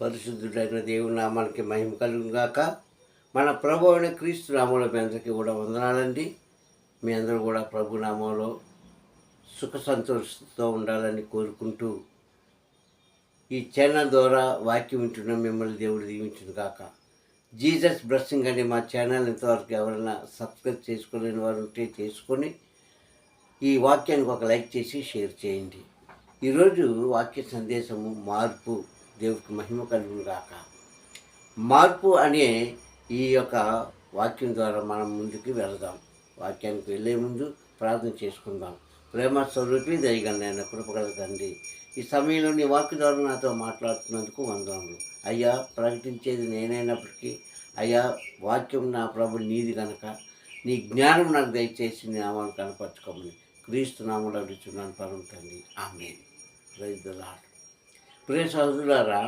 పరిశుద్ధుడైన దేవుని నామానికి మహిమ కలుగునుగాక మన ప్రభు అయిన క్రీస్తు నామంలో మీ అందరికీ కూడా వందనాలండి. మీ అందరూ కూడా ప్రభు నామంలో సుఖ సంతోషంతో ఉండాలని కోరుకుంటూ ఈ ఛానల్ ద్వారా వాక్యం వింటున్న మిమ్మల్ని దేవుడు దీవించును కాక జీసస్ బ్లెస్సింగ్ అని మా ఛానల్ ఇంతవరకు ఎవరైనా సబ్స్క్రైబ్ చేసుకోలేని వారు ఉంటే చేసుకొని ఈ వాక్యానికి ఒక లైక్ చేసి షేర్ చేయండి. ఈరోజు వాక్య సందేశము మార్పు. దేవుడికి మహిమ కలుగును గాక. మార్పు అనే ఈ యొక్క వాక్యం ద్వారా మనం ముందుకు వెళదాం. వాక్యానికి వెళ్ళే ముందు ప్రార్థన చేసుకుందాం. ప్రేమ స్వరూపి దయగలనైన కృపగల తండ్రి ఈ సమయంలో నీ వాక్య ద్వారా నాతో మాట్లాడుతున్నందుకు వందనములు. అయ్యా ప్రకటించేది నేనైనప్పటికీ అయ్యా వాక్యం నా ప్రభు నీది కనుక నీ జ్ఞానం నాకు దయచేసి నామాను కనపరచుకోమని క్రీస్తు నామంలో అడుగుతున్నాను పరం తండ్రి. ఆమె ప్రైజ్ ప్రియ సహోదరులారా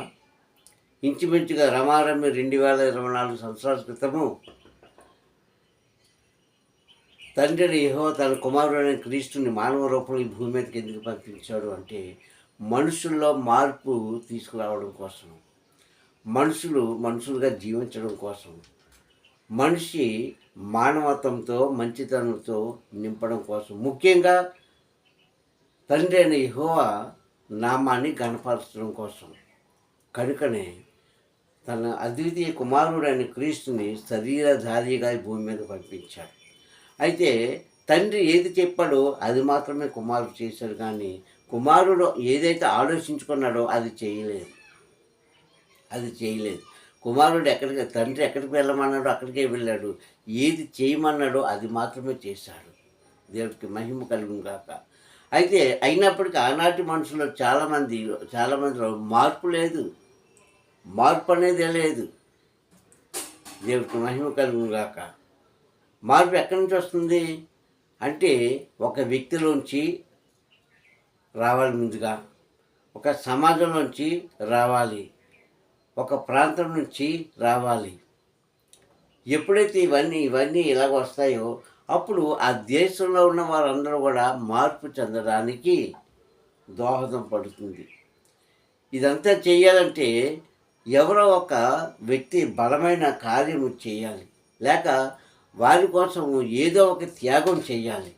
ఇంచుమించుగా రమారమి రెండు వేల ఇరవై నాలుగు సంవత్సరాల క్రితము తండ్రి యహో తన కుమారుడైన క్రీస్తుని మానవ రూపంలో ఈ భూమి మీదకి ఎందుకు పంపించాడు అంటే మనుషుల్లో మార్పు తీసుకురావడం కోసం మనుషులు మనుషులుగా జీవించడం కోసం మనిషి మానవత్వంతో మంచితనంతో నింపడం కోసం. ముఖ్యంగా తండ్రి అయిన యహోవా నామాన్ని గణపరచడం కోసం. కనుకనే తన అద్వితీయ కుమారుడైన క్రీస్తుని శరీరధారిగా భూమి మీద పంపించాడు. అయితే తండ్రి ఏది చెప్పాడో అది మాత్రమే కుమారుడు చేశాడు కానీ కుమారుడు ఏదైతే ఆలోచించుకున్నాడో అది చేయలేదు. అది చేయలేదు. కుమారుడు ఎక్కడికి తండ్రి ఎక్కడికి వెళ్ళమన్నాడో అక్కడికే వెళ్ళాడు. ఏది చేయమన్నాడో అది మాత్రమే చేశాడు. దేవుడికి మహిమ కలుగును కాక అయితే అయినప్పటికీ ఆనాటి మనుషుల్లో చాలామంది చాలామందిలో మార్పు లేదు. మార్పు అనేది లేదు. దేవుడికి మహిమ కలుగుగాక మార్పు ఎక్కడి నుంచి వస్తుంది? అంటే ఒక వ్యక్తిలోంచి రావాలి ముందుగా. ఒక సమాజంలోంచి రావాలి. ఒక ప్రాంతం నుంచి రావాలి. ఎప్పుడైతే ఇవన్నీ ఇవన్నీ ఇలాగ వస్తాయో అప్పుడు ఆ దేశంలో ఉన్న వారందరూ కూడా మార్పు చెందడానికి దోహదం పడుతుంది. ఇదంతా చేయాలంటే ఎవరో ఒక వ్యక్తి బలమైన కార్యము చేయాలి. లేక వారి కోసం ఏదో ఒక త్యాగం చేయాలి.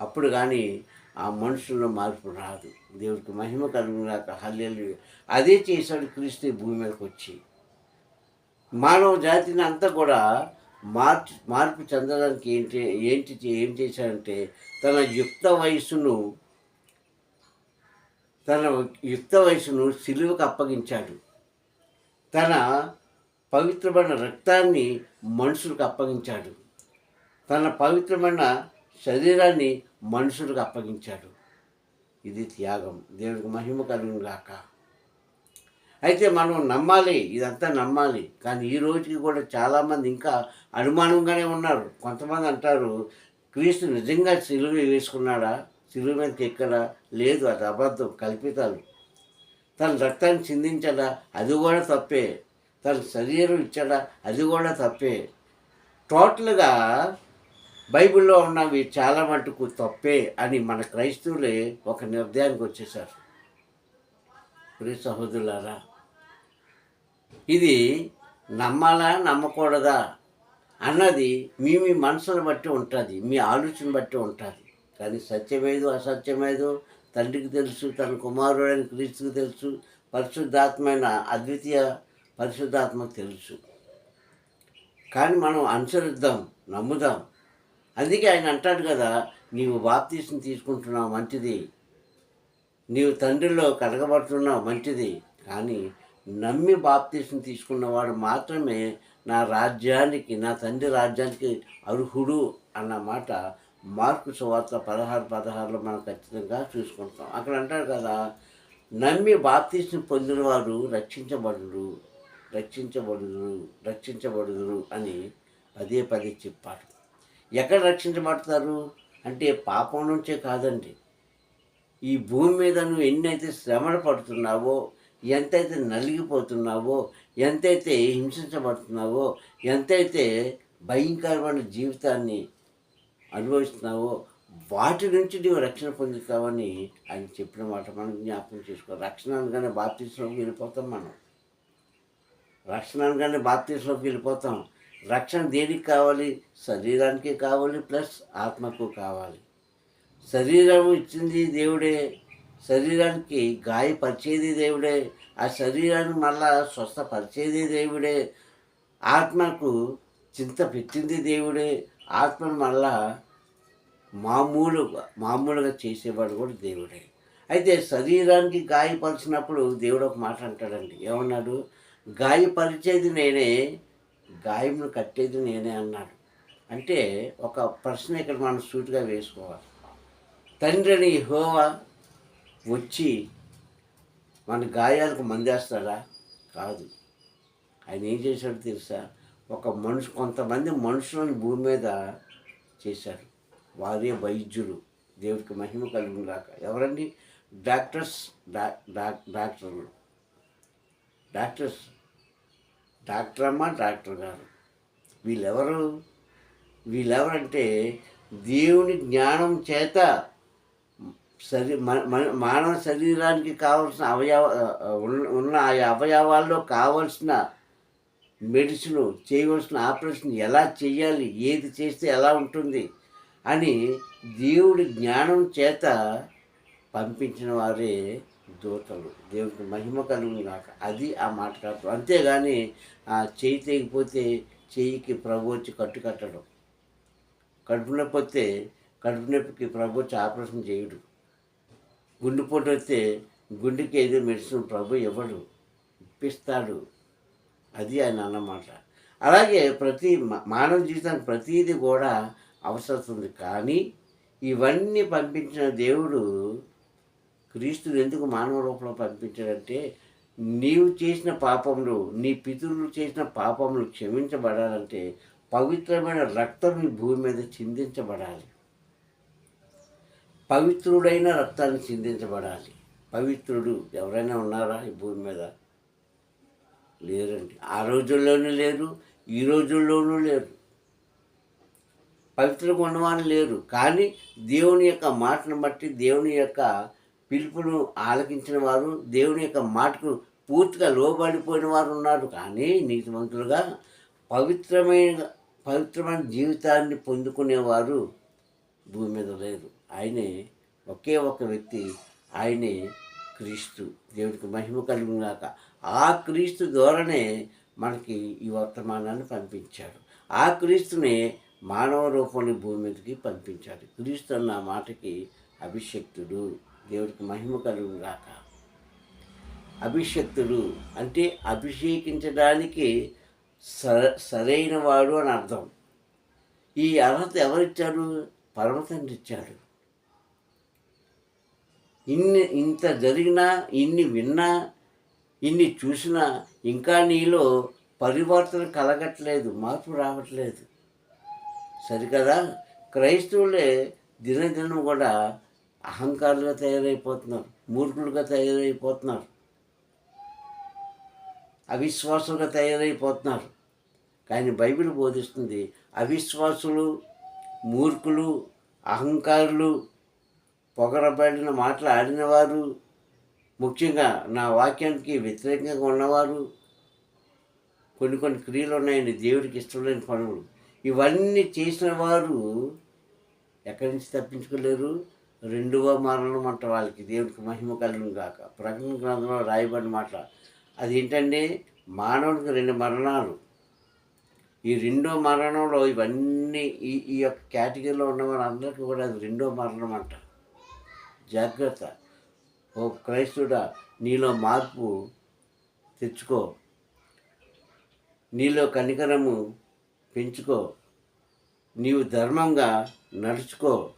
అప్పుడు కానీ ఆ మనుషుల్లో మార్పు రాదు. దేవుడికి మహిమ కలుగునాక హల్లెలు అదే చేశాడు క్రీస్తు భూమి మీదకి వచ్చి. మానవ జాతిని అంతా కూడా మార్పు మార్పు చెందడానికి ఏంటి ఏంటి ఏం చేశాడంటే తన యుక్త వయస్సును తన యుక్త వయసును సిలువకు అప్పగించాడు. తన పవిత్రమైన రక్తాన్ని మనుషులకు అప్పగించాడు. తన పవిత్రమైన శరీరాన్ని మనుషులకు అప్పగించాడు. ఇది త్యాగం. దేవునికి మహిమ కలుగును గాక అయితే మనం నమ్మాలి ఇదంతా నమ్మాలి. కానీ ఈ రోజుకి కూడా చాలామంది ఇంకా అనుమానంగానే ఉన్నారు. కొంతమంది అంటారు క్రీస్తు నిజంగా సిలువ వేసుకున్నాడా? సిలువ మీదకి ఎక్కడా? లేదు అది అబద్ధం కల్పితాలు. తన రక్తాన్ని చిందించడా? అది కూడా తప్పే. తన శరీరం ఇచ్చాడా? అది కూడా తప్పే. టోటల్గా బైబిల్లో ఉన్నవి చాలా మటుకు తప్పే అని మన క్రైస్తవులే ఒక నిర్ణయానికి వచ్చేసారు ప్రియ సహోదరులారా ఇది నమ్మాలా నమ్మకూడదా అన్నది మీ మీ మనసును బట్టి ఉంటుంది మీ ఆలోచన బట్టి ఉంటుంది. కానీ సత్యమేదో అసత్యమేదో తండ్రికి తెలుసు తన కుమారుడైన క్రీస్తుకు తెలుసు పరిశుద్ధాత్మైన అద్వితీయ పరిశుద్ధాత్మ తెలుసు. కానీ మనం అనుసరిద్దాం నమ్ముదాం. అందుకే ఆయన అంటాడు కదా నీవు బాప్తీసుని తీసుకుంటున్నావు మంచిది. నీవు తండ్రిలో కడగబడుతున్నావు మంచిది. కానీ నమ్మి బాప్తీసం తీసుకున్నవాడు మాత్రమే నా రాజ్యానికి నా తండ్రి రాజ్యానికి అర్హుడు అన్నమాట మార్కు సువార్త పదహారు పదహారులో మనం ఖచ్చితంగా చూసుకుంటాం. అక్కడ అంటారు కదా నమ్మి బాప్తీసం పొందిన వారు రక్షించబడురు రక్షించబడుదురు రక్షించబడుదురు అని పదే పదే చెప్పారు. ఎక్కడ రక్షించబడతారు? అంటే పాపం నుంచే కాదండి. ఈ భూమి మీద నువ్వు ఎన్నైతే శ్రమలు పడుతున్నావో ఎంతైతే నలిగిపోతున్నావో ఎంతైతే హింసించబడుతున్నావో ఎంతైతే భయంకరమైన జీవితాన్ని అనుభవిస్తున్నావో వాటి నుంచి నీవు రక్షణ పొందుతావని ఆయన చెప్పిన మాట మనం జ్ఞాపకం చేసుకో రక్షణ అనగానే బాప్తీసులోకి వెళ్ళిపోతాం మనం. రక్షణ అనగానే బాప్తీసులోకి వెళ్ళిపోతాం. రక్షణ దేనికి కావాలి? శరీరానికి కావాలి ప్లస్ ఆత్మకు కావాలి. శరీరం ఇచ్చింది దేవుడే. శరీరానికి గాయపరిచేది దేవుడే. ఆ శరీరాన్ని మళ్ళా స్వస్థపరిచేది దేవుడే. ఆత్మకు చింత పెట్టింది దేవుడే. ఆత్మను మళ్ళా మామూలుగా మామూలుగా చేసేవాడు కూడా దేవుడే. అయితే శరీరానికి గాయపరిచినప్పుడు దేవుడు ఒక మాట అంటాడండి. ఏమన్నాడు? గాయపరిచేది నేనే గాయమును కట్టేది నేనే అన్నాడు. అంటే ఒక ప్రశ్న ఇక్కడ మనం సూటిగా వేసుకోవాలి. తండ్రిని హోవా వచ్చి మన గాయాలకు మందేస్తాడా? కాదు. ఆయన ఏం చేశాడు తెలుసా? ఒక మనుషు కొంతమంది మనుషులను భూమి మీద చేశారు. వారే వైద్యులు. దేవుడికి మహిమ కలుగుగాక ఎవరండి? డాక్టర్స్ డా- డాక్టర్లు. డాక్టర్స్. డాక్టర్ అమ్మ డాక్టర్ గారు. వీళ్ళెవరు? వీళ్ళెవరంటే దేవుని జ్ఞానం చేత శరీ మన- మన- మానవ శరీరానికి కావలసిన అవయవ ఉన్న- ఉన్న ఆ అవయవాల్లో కావలసిన మెడిసిన్ చేయవలసిన ఆపరేషన్ ఎలా చేయాలి ఏది చేస్తే ఎలా ఉంటుంది అని దేవుడి జ్ఞానం చేత పంపించిన వారే దూతలు. దేవుడికి మహిమ కలుగును కాక అది ఆ మాట కాదు. అంతేగాని ఆ చేయి తెగిపోతే చెయ్యికి ప్రభు వచ్చి కట్టు కట్టడం. కడుపు నొప్పి వస్తే కడుపు నొప్పికి ప్రభు వచ్చి ఆపరేషన్ చేయడు. గుండెపోటు వస్తే గుండెకి ఏదో మెడిసిన్ ప్రభు ఇవ్వడు ఇప్పిస్తాడు. అది ఆయన అన్నమాట. అలాగే ప్రతి మానవ జీవితానికి ప్రతీది కూడా అవసరం ఉంది. కానీ ఇవన్నీ పంపించిన దేవుడు క్రీస్తుని ఎందుకు మానవ రూపంలో పంపించాడంటే నీవు చేసిన పాపములు నీ పితరులు చేసిన పాపములు క్షమించబడాలంటే పవిత్రమైన రక్తం ఈ భూమి మీద చిందించబడాలి. పవిత్రుడైన రక్తాన్ని చిందించబడాలి. పవిత్రుడు ఎవరైనా ఉన్నారా ఈ భూమి మీద? లేరండి. ఆ రోజుల్లోనూ లేరు ఈ రోజుల్లోనూ లేరు. పవిత్రులు ఉన్నవారు లేరు. కానీ దేవుని యొక్క మాటను బట్టి దేవుని యొక్క పిలుపును ఆలకించిన వారు దేవుని యొక్క మాటకు పూర్తిగా లోబడిపోయిన వారు ఉన్నారు. కానీ నీతిమంతులుగా పవిత్రమైన పవిత్రమైన జీవితాన్ని పొందుకునేవారు భూమి మీద లేరు. ఆయనే ఒకే ఒక వ్యక్తి ఆయనే క్రీస్తు. దేవుడికి మహిమ కలుగుగాక ఆ క్రీస్తు ద్వారానే మనకి ఈ వర్తమానాన్ని పంపించాడు. ఆ క్రీస్తునే మానవ రూపంలో భూమి మీదకి పంపించాడు. క్రీస్తు అన్న మాటకి అభిషక్తుడు. దేవుడికి మహిమ కలుగునాక అభిషక్తుడు అంటే అభిషేకించడానికి స సరైన వాడు అని అర్థం. ఈ అర్హత ఎవరిచ్చాడు? పరమతండ్రి ఇచ్చాడు. ఇన్ని ఇంత జరిగినా ఇన్ని విన్నా ఇన్ని చూసినా ఇంకా నీలో పరివర్తన కలగట్లేదు మార్పు రావట్లేదు. సరికదా? క్రైస్తవులే దినదినం కూడా అహంకారులుగా తయారైపోతున్నారు మూర్ఖులుగా తయారైపోతున్నారు అవిశ్వాసులుగా తయారైపోతున్నారు. కానీ బైబిల్ బోధిస్తుంది అవిశ్వాసులు మూర్ఖులు అహంకారులు పొగరబడిన మాటలు ఆడినవారు ముఖ్యంగా నా వాక్యానికి వ్యతిరేకంగా ఉన్నవారు కొన్ని కొన్ని క్రియలు ఉన్నాయండి దేవుడికి ఇష్టం లేని పనులు. ఇవన్నీ చేసిన వారు ఎక్కడి నుంచి తప్పించుకోలేరు. రెండవ మరణం అంట వాళ్ళకి దేవుడికి మహిమ కలుగును కాక ప్రకటన గ్రంథంలో రాయబడిన మాట. అదేంటండి మానవుడికి రెండు మరణాలు. ఈ రెండో మరణంలో ఇవన్నీ ఈ ఈ యొక్క కేటగిరీలో ఉన్న వారందరికీ కూడా అది రెండో మరణం అంట. జాగ్రత్త. ఓ క్రైస్తుడా నీలో మార్పు తెచ్చుకో. నీలో కనికరము పెంచుకో. నీవు ధర్మంగా నడుచుకో.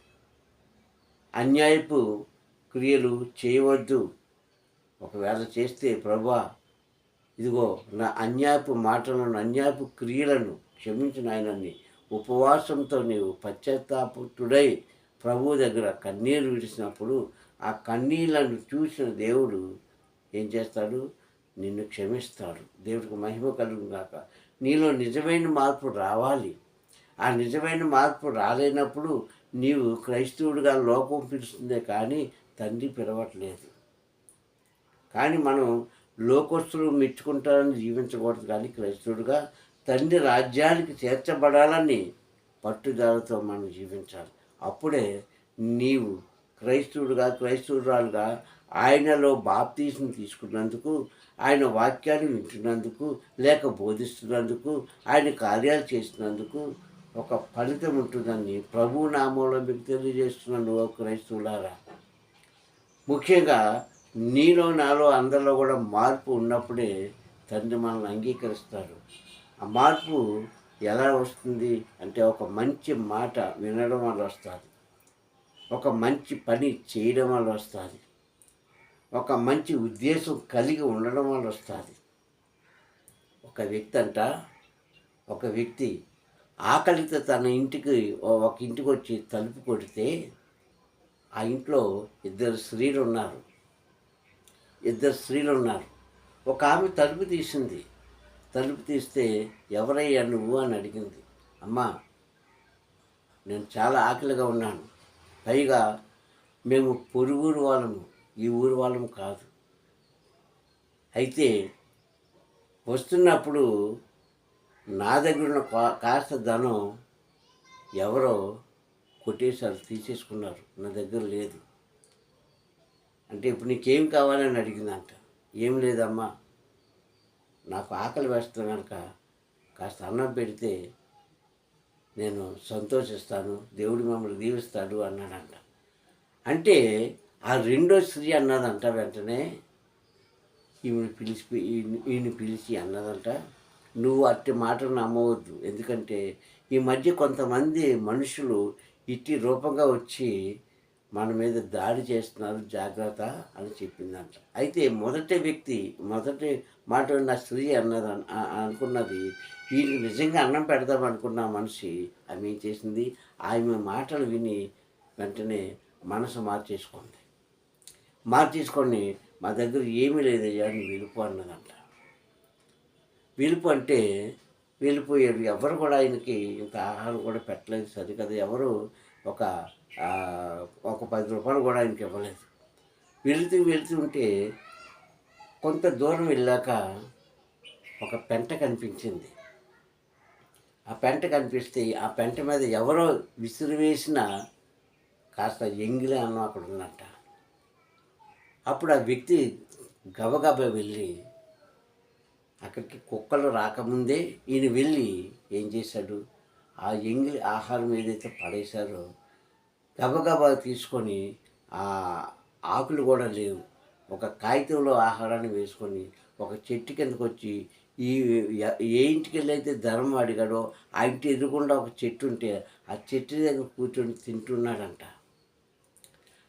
అన్యాయపు క్రియలు చేయవద్దు. ఒకవేళ చేస్తే ప్రభా ఇదిగో నా అన్యాయపు మాటలను అన్యాయపు క్రియలను క్షమించిన ఆయనని ఉపవాసంతో నీవు పశ్చాత్తాపుతుడై ప్రభు దగ్గర కన్నీరు విడిచినప్పుడు ఆ కన్నీళ్ళను చూసిన దేవుడు ఏం చేస్తాడు? నిన్ను క్షమిస్తాడు. దేవుడికి మహిమ కలుగు కాక నీలో నిజమైన మార్పు రావాలి. ఆ నిజమైన మార్పు రాలేనప్పుడు నీవు క్రైస్తవుడిగా లోకం పిలుస్తుందే కానీ తండ్రి పిలవట్లేదు. కానీ మనం లోకస్తులు మెచ్చుకుంటారని జీవించకూడదు కానీ క్రైస్తవుడిగా తండ్రి రాజ్యానికి చేర్చబడాలని పట్టుదలతో మనం జీవించాలి. అప్పుడే నీవు క్రైస్తవుడుగా క్రైస్తవురాలుగా ఆయనలో బాప్తీసం తీసుకున్నందుకు ఆయన వాక్యాన్ని వింటున్నందుకు లేక బోధిస్తున్నందుకు ఆయన కార్యాలు చేసినందుకు ఒక ఫలితం ఉంటుందని ప్రభు నామంలో మీకు తెలియజేస్తున్నాను ఓ క్రైస్తవులారా. ముఖ్యంగా నీలో నాలో అందరిలో కూడా మార్పు ఉన్నప్పుడే తండ్రి మనల్ని అంగీకరిస్తారు. ఆ మార్పు ఎలా వస్తుంది అంటే ఒక మంచి మాట వినడం వల్ల వస్తుంది. ఒక మంచి పని చేయడం వల్ల వస్తుంది. ఒక మంచి ఉద్దేశం కలిగి ఉండడం వల్ల వస్తుంది. ఒక వ్యక్తి అంట ఒక వ్యక్తి ఆకలితో తన ఇంటికి ఒక ఇంటికి వచ్చి తలుపు కొడితే ఆ ఇంట్లో ఇద్దరు స్త్రీలు ఉన్నారు. ఇద్దరు స్త్రీలు ఉన్నారు. ఒక ఆమె తలుపు తీసింది. తలుపు తీస్తే ఎవరయ్యా నువ్వు అని అడిగింది. అమ్మా నేను చాలా ఆకలిగా ఉన్నాను. పైగా మేము పొరుగురు వాళ్ళము ఈ ఊరు వాళ్ళము కాదు. అయితే వస్తున్నప్పుడు నా దగ్గర ఉన్న కా- కాస్త ధనం ఎవరో కొట్టేశారు తీసేసుకున్నారు. నా దగ్గర లేదు. అంటే ఇప్పుడు నీకేం కావాలని అడిగిందంట. ఏం లేదమ్మా. నాకు ఆకలి వేస్తుంది కనుక కాస్త అన్నం పెడితే నేను సంతోషిస్తాను దేవుడు మమ్మల్ని దీవిస్తాడు అన్నాడంట. అంటే ఆ రెండో స్త్రీ అన్నదంట వెంటనే ఈమెను పిలిచి ఈయన- పిలిచి అన్నదంట నువ్వు అట్టి మాటలు నమ్మవద్దు. ఎందుకంటే ఈ మధ్య కొంతమంది మనుషులు ఇట్టి రూపంగా వచ్చి మన మీద దాడి చేస్తున్నారు జాగ్రత్త అని చెప్పిందంట. అయితే మొదటి వ్యక్తి మొదటి మాట నా స్త్రీ అన్నది అనుకున్నది వీళ్ళకి నిజంగా అన్నం పెడదాం అనుకున్న మనిషి ఆమె ఏం చేసింది? ఆమె మాటలు విని వెంటనే మనసు మార్చేసుకుంది. మార్చేసుకొని మా దగ్గర ఏమీ లేదయ్యా అని వెళ్ళిపో అన్నదంట. వెళ్ళిపో అంటే వెళ్ళిపోయాడు ఎవరు కూడా ఆయనకి ఇంత ఆహారం కూడా పెట్టలేదు సరికదా. ఎవరు ఒక ఒక పది రూపాయలు కూడా ఆయనకి ఇవ్వలేదు. వెళుతూ వెళుతూ ఉంటే కొంత దూరం వెళ్ళాక ఒక పెంట కనిపించింది. ఆ పెంట కనిపిస్తే ఆ పెంట మీద ఎవరో విసిరివేసిన కాస్త ఎంగిలే అన్నం అక్కడ ఉన్నట్ట అప్పుడు ఆ వ్యక్తి గబగబ వెళ్ళి అక్కడికి కుక్కలు రాకముందే ఈయన వెళ్ళి ఏం చేశాడు? ఆ ఎంగిలి ఆహారం ఏదైతే పడేశారో గబగబా తీసుకొని ఆ ఆకులు కూడా లేవు. ఒక కాగితంలో ఆహారాన్ని వేసుకొని ఒక చెట్టు కిందకు వచ్చి ఈ ఏ ఇంటికి వెళ్ళైతే ధర్మం అడిగాడో ఆ ఇంటి ఎదురుకుండా ఒక చెట్టు ఉంటే ఆ చెట్టు దగ్గర కూర్చొని తింటున్నాడంట.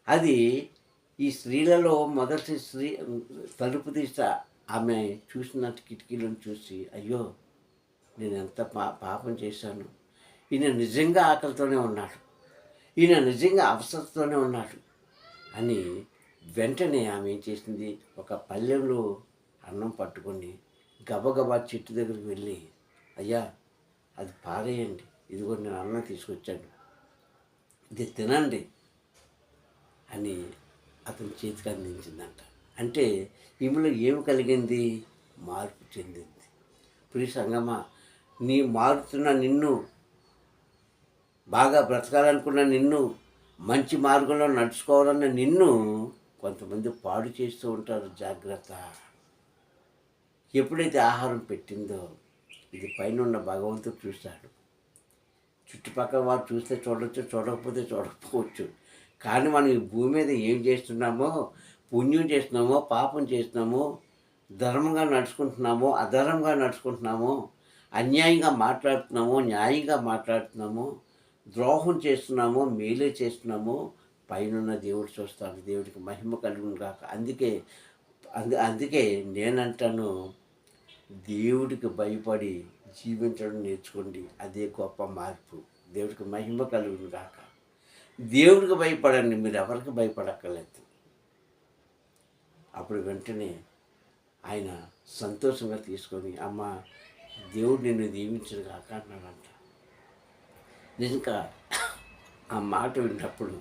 అది ఈ స్త్రీలలో మొదటి స్త్రీ తలుపు తీస్తా ఆమె చూసినట్టు కిటికీలను చూసి అయ్యో నేను ఎంత పా పాపం చేశాను. ఈయన నిజంగా ఆకలితోనే ఉన్నాడు. ఈయన నిజంగా అవసరంతోనే ఉన్నాడు. అని వెంటనే ఆమె ఏం చేసింది? ఒక పల్లెంలో అన్నం పట్టుకొని గబగబా చెట్టు దగ్గరికి వెళ్ళి అయ్యా అది పారేయండి. ఇదిగో నేను అన్నం తీసుకొచ్చాను. ఇది తినండి అని అతని చేతికి అందించిందంట. అంటే ఈమెలో ఏమి కలిగింది? మార్పు చెందింది. ప్రియ సంగమా నీ మారుతున్న నిన్ను బాగా బ్రతకాలనుకున్న నిన్ను మంచి మార్గంలో నడుచుకోవాలన్న నిన్ను కొంతమంది పాడు చేస్తూ ఉంటారు. జాగ్రత్త. ఎప్పుడైతే ఆహారం పెట్టిందో ఇది పైన ఉన్న భగవంతుడు చూశాడు చుట్టుపక్కల వారు చూస్తే చూడవచ్చు చూడకపోతే చూడకపోవచ్చు. కానీ మనం ఈ భూమి మీద ఏం చేస్తున్నామో పుణ్యం చేస్తున్నామో పాపం చేస్తున్నామో ధర్మంగా నడుచుకుంటున్నామో అధర్మంగా నడుచుకుంటున్నామో అన్యాయంగా మాట్లాడుతున్నామో న్యాయంగా మాట్లాడుతున్నామో ద్రోహం చేస్తున్నామో మేలే చేస్తున్నామో పైనున్న దేవుడు చూస్తాడు. దేవుడికి మహిమ కలుగును కాక అందుకే అందు అందుకే నేనంటాను దేవుడికి భయపడి జీవించడం నేర్చుకోండి. అదే గొప్ప మార్పు. దేవుడికి మహిమ కలుగును కాక దేవుడికి భయపడండి. మీరు ఎవరికి భయపడక్కర్లేదు. అప్పుడు వెంటనే ఆయన సంతోషంగా తీసుకొని అమ్మ దేవుడు నిన్ను దీవించను కాక అన్నాడంట. నిజంగా ఆ మాట విన్నప్పుడు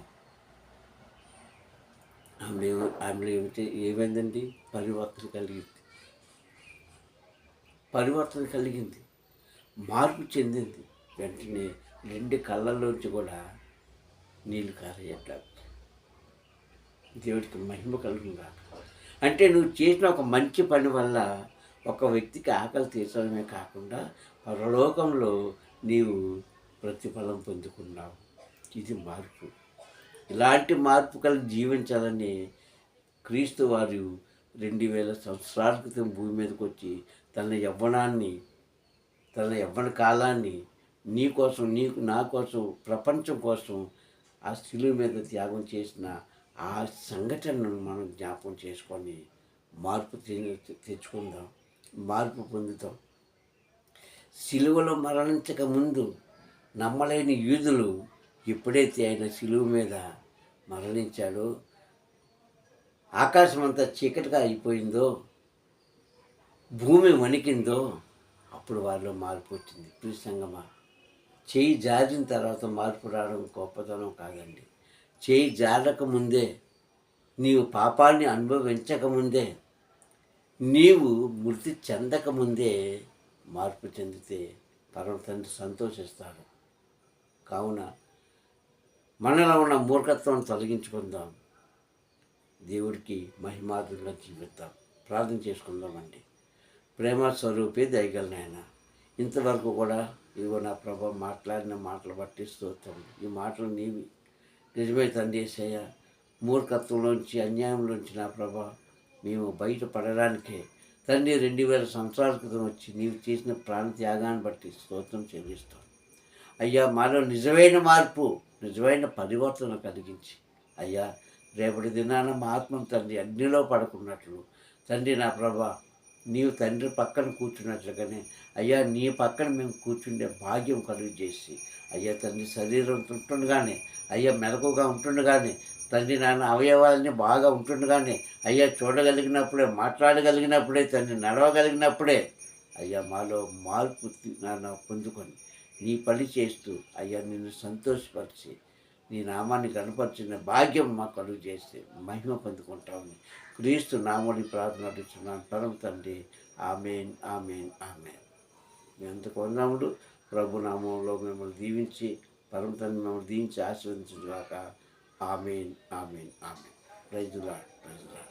ఆమె ఆమె ఏమిటి ఏమైందండి? పరివర్తన కలిగింది. పరివర్తన కలిగింది. మార్పు చెందింది. వెంటనే రెండు కళ్ళల్లోంచి కూడా నీళ్ళు కారేయట్లేదు దేవుడికి మహిమ కలుగుగా అంటే నువ్వు చేసిన ఒక మంచి పని వల్ల ఒక వ్యక్తికి ఆకలి తీర్చడమే కాకుండా పరలోకంలో నీవు ప్రతిఫలం పొందుకున్నావు ఇది మార్పు. ఇలాంటి మార్పు కలిగి జీవించాలని క్రీస్తు వారు రెండు వేల సంవత్సరాల క్రితం భూమి మీదకి వచ్చి తన యవ్వనాన్ని తన యవ్వన కాలాన్ని నీ కోసం నీకు నా కోసం ప్రపంచం కోసం ఆ శిలువ మీద త్యాగం చేసిన ఆ సంఘటనను మనం జ్ఞాపకం చేసుకొని మార్పు తె- తెచ్చుకుందాం మార్పు పొందుతాం. సిలువలో మరణించక ముందు నమ్మలేని యూదులు ఎప్పుడైతే ఆయన సిలువు మీద మరణించాడో ఆకాశం అంతా చీకటిగా అయిపోయిందో భూమి వణికిందో అప్పుడు వారిలో మార్పు వచ్చింది. ప్రిసంగమా చేయి జారిన తర్వాత మార్పు రావడం గొప్పతనం కాదండి. చేయి జారక ముందే నీవు పాపాన్ని అనుభవించక ముందే నీవు మృతి చెందక ముందే మార్పు చెందితే పరమ తండ్రి సంతోషిస్తాడు కావున మనలో ఉన్న మూర్ఖత్వం తొలగించుకుందాం. దేవుడికి మహిమాదుల్లో జీవిద్దాం ప్రార్థన చేసుకుందామండి. ప్రేమ స్వరూపే దయగల నాయన. ఇంతవరకు కూడా ఇదిగో నా ప్రభా మాట్లాడిన మాటలు బట్టి స్తోత్రం. ఈ మాటలు నీవి. నిజమే తండ్రి ఏసయ్య మూర్ఖత్వంలోంచి అన్యాయంలోంచి నా ప్రభా మేము బయటపడడానికే తండ్రి రెండు వేల సంవత్సరాల క్రితం వచ్చి నీవు చేసిన ప్రాణ త్యాగాన్ని బట్టి స్తోత్రం చెల్లిస్తాం. అయ్యా మాలో నిజమైన మార్పు నిజమైన పరివర్తన కలిగించి. అయ్యా రేపటి దినాన మా ఆత్మను తండ్రి అగ్నిలో పడుకున్నట్లు. తండ్రి నా ప్రభా నీవు తండ్రి పక్కన కూర్చున్నట్లుగానే అయ్యా నీ పక్కన మేము కూర్చుండే భాగ్యం కలుగు చేసి అయ్యా తండ్రి శరీరం ఉంటుండగానే అయ్యా మెలకుగా ఉంటుండగానే తండ్రి నాన్న అవయవాలని బాగా ఉంటుండగానే అయ్యా చూడగలిగినప్పుడే మాట్లాడగలిగినప్పుడే తండ్రి నడవగలిగినప్పుడే అయ్యా మాలో మార్పు నాన్న పొందుకొని నీ పని చేస్తూ అయ్యా నిన్ను సంతోషపరిచి నీ నామాన్ని కనపరిచిన భాగ్యం మా కలుగు చేస్తే మహిమ పొందుకుంటామని క్రీస్తు నామని ప్రార్థన అడుగుతున్నాను. పరమ తండ్రి ఆమెన్ ఆమెన్ ఆమెన్. మీ అంత కొందాముడు ప్రభు నామంలో మిమ్మల్ని దీవించి పరమ తండ్రి మిమ్మల్ని దీవించి ఆశీర్వదించుగాక ఆమెన్ ఆమెన్ ఆమెన్. రైతులా రైతులా